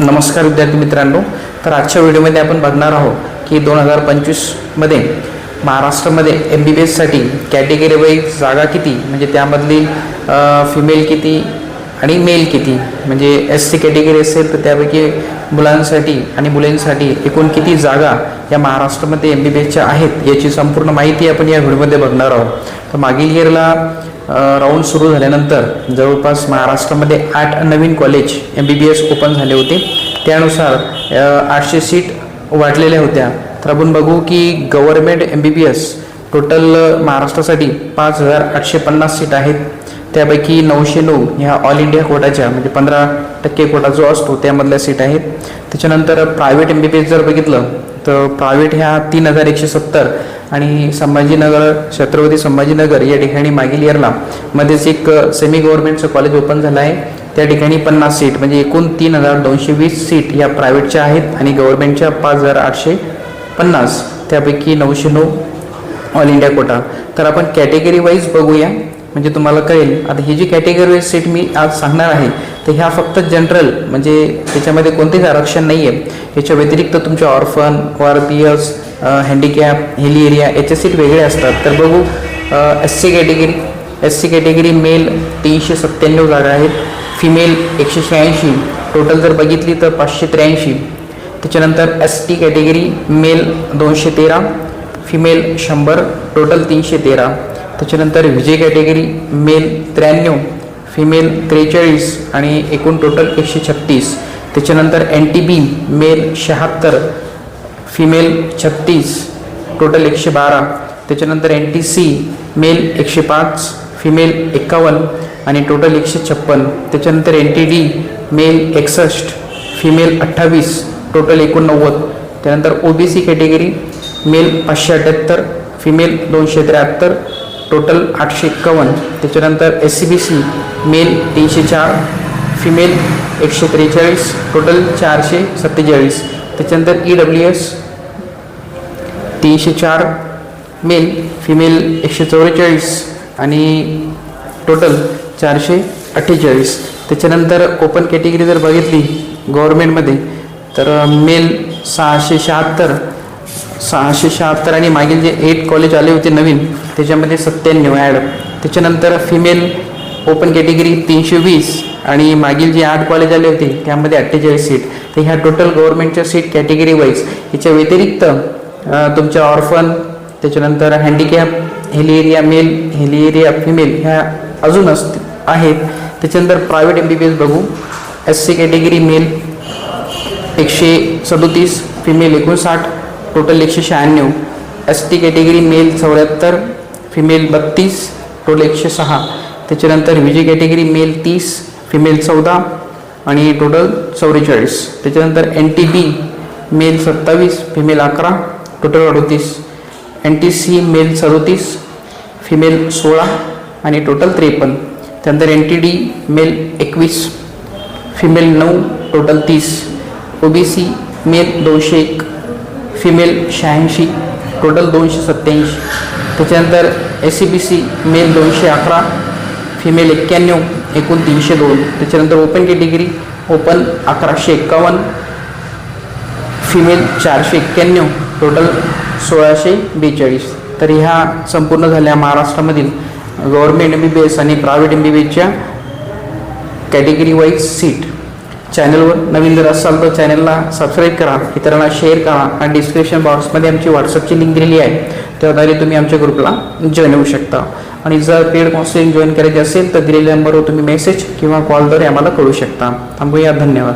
नमस्कार विद्यार्थी मित्रांनो तर आजच्या व्हिडिओमध्ये आपण बघणार आहोत की दोन हजार पंचवीसमध्ये महाराष्ट्रामध्ये एम बी बी एससाठी कॅटेगरी वाईज जागा किती म्हणजे त्यामधली फिमेल किती आणि मेल किती? म्हणजे एस सी कॅटेगरी असेल तर त्यापैकी मुलांसाठी आणि मुलींसाठी एकूण किती जागा या महाराष्ट्रामध्ये एम बी बी एसच्या आहेत याची संपूर्ण माहिती आपण या व्हिडिओमध्ये बघणार आहोत. तर मागील इयरला राऊंड सुरू झाल्यानंतर जवळपास महाराष्ट्रामध्ये आठ नवीन college M B B S open झाले होते. त्यानुसार आठशे सीट वाढलेल्या होत्या. तर आपण बघू की government M B B S total महाराष्ट्रासाठी पाच हजार आठशे पन्नास सीट आहेत. त्यापैकी नऊशे नऊ ह्या ऑल इंडिया कोटाच्या म्हणजे पंधरा टक्के कोटा जो असतो त्यामधल्या सीट आहेत. त्याच्यानंतर private M B B S जर बघितलं तर प्रायव्हेट ह्या तीन हजार एकशे सत्तर आणि संभाजीनगर छत्रपती संभाजीनगर या ठिकाणी मागील इयरला मध्येच एक सेमी गव्हर्नमेंटचं कॉलेज ओपन झालं आहे. त्या ठिकाणी पन्नास सीट म्हणजे एकूण तीन हजार दोनशे वीस सीट या प्रायव्हेटच्या आहेत आणि गव्हर्नमेंटच्या पाच हजार आठशे पन्नास त्यापैकी नऊशे नऊ ऑल इंडिया कोटा तर आपण कॅटेगरी वाईज बघूया. म्हणजे तुम्हाला कळेल. आता ही जी कॅटेगरी वाईज सीट मी आज सांगणार आहे तर ह्या फक्त जनरल म्हणजे त्याच्यामध्ये कोणतेच आरक्षण नाही आहे याच्या व्यतिरिक्त तुमच्या ऑर्फन ओ हँडिकॅप हिली एरिया याचे सीट वेगळे असतात. तर बघू S C category S C category male तीनशे सत्त्याण्णव जागा आहेत. फिमेल एकशे शहाऐंशी. टोटल जर बघितली तर पाचशे त्र्याऐंशी. त्याच्यानंतर एस टी कॅटेगरी मेल दोनशे तेरा. फिमेल शंभर. टोटल तीनशे तेरा. त्याच्यानंतर विजय कॅटेगरी मेल त्र्याण्णव. फिमेल त्रेचाळीस आणि एकूण टोटल एकशे छत्तीस. त्याच्यानंतर एन टी बी मेल शहात्तर फिमेल छत्तीस टोटल एकशे बारा. त्याच्यानंतर एन टी सी मेल एकशे पाच फिमेल एक्कावन्न आणि टोटल एकशे छप्पन. त्याच्यानंतर एन टी डी मेल एकसष्ट फिमेल अठ्ठावीस टोटल एकोणनव्वद. त्यानंतर O B C category male पाचशे अठ्ठ्याहत्तर फिमेल दोनशे त्र्याहत्तर टोटल आठशे एक्कावन्न. त्याच्यानंतर S C B C male तीनशे चार फिमेल एकशे त्रेचाळीस टोटल चारशे सत्तेचाळीस. त्याच्यानंतर ई डब्ल्यू एस तीनशे चार मेल फिमेल एकशे चौवेचाळीस आणि टोटल चारशे अठ्ठेचाळीस. त्याच्यानंतर ओपन कॅटेगरी जर बघितली गव्हर्मेंटमध्ये तर मेल सहाशे शहात्तर सहाशे शहात्तर आणि मागील जे एट कॉलेज आले होते नवीन त्याच्यामध्ये सत्त्याण्णव ॲड त्याच्यानंतर फिमेल ओपन कॅटेगरी तीनशे वीस आणि मागील जे आठ कॉलेज आले होते त्यामध्ये अठ्ठेचाळीस सीट तर ह्या टोटल गव्हर्नमेंटच्या सीट कॅटेगरी वाईज याच्या व्यतिरिक्त तुमच्या ऑर्फन त्याच्यानंतर handicap hilly area male hilly area female ह्या अजून असत आहेत. त्याच्यानंतर private M B B S बघू. एस सी कॅटेगरी मेल एकशे सदोतीस फिमेल एकोणसाठ टोटल एकशे शहाण्णव. एस टी कॅटेगरी मेल चौऱ्याहत्तर फिमेल बत्तीस टोटल एकशे सहा. त्याच्यानंतर विजय कॅटेगरी मेल तीस फिमेल चौदा आणि टोटल चौवेचाळीस. त्याच्यानंतर एन टी बी मेल सत्तावीस फिमेल अकरा टोटल अडोतीस. एन टी सी मेल सदोतीस फिमेल सोळा आणि टोटल त्रेपन्न. त्यानंतर एन टी डी मेल एकवीस फिमेल नऊ टोटल तीस. ओ बी सी मेल दोनशे एक. फिमेल शहाऐंशी टोटल दोनशे सत्त्याऐंशी. त्याच्यानंतर S C B C male दोनशे अकरा फिमेल एक्क्याण्णव एकूण तीनशे दोन. त्याच्यानंतर ओपन कॅटेगरी ओपन अकराशे एक्कावन्न फिमेल चारशे एक्क्याण्णव टोटल सोळाशे बेचाळीस. तर ह्या संपूर्ण झाल्या महाराष्ट्रामधील government M B B S आणि प्रायव्हेट एम बी बी एसच्या कॅटेगरी वाईज सीट चॅनलवर नवीन जर असाल तर चॅनलला सबस्क्राईब करा इतरांना शेअर करा आणि डिस्क्रिप्शन बॉक्समध्ये आमची व्हॉट्सअपची लिंक दिलेली आहे. त्याद्वारे तुम्ही आमच्या ग्रुपला जॉईन होऊ शकता. आणि जर पेड काउन्सिलिंग जॉईन करायचे असेल तर दिलेल्या नंबरवर तुम्ही मेसेज किंवा कॉलद्वारे आम्हाला कळू शकता. थांबूया धन्यवाद.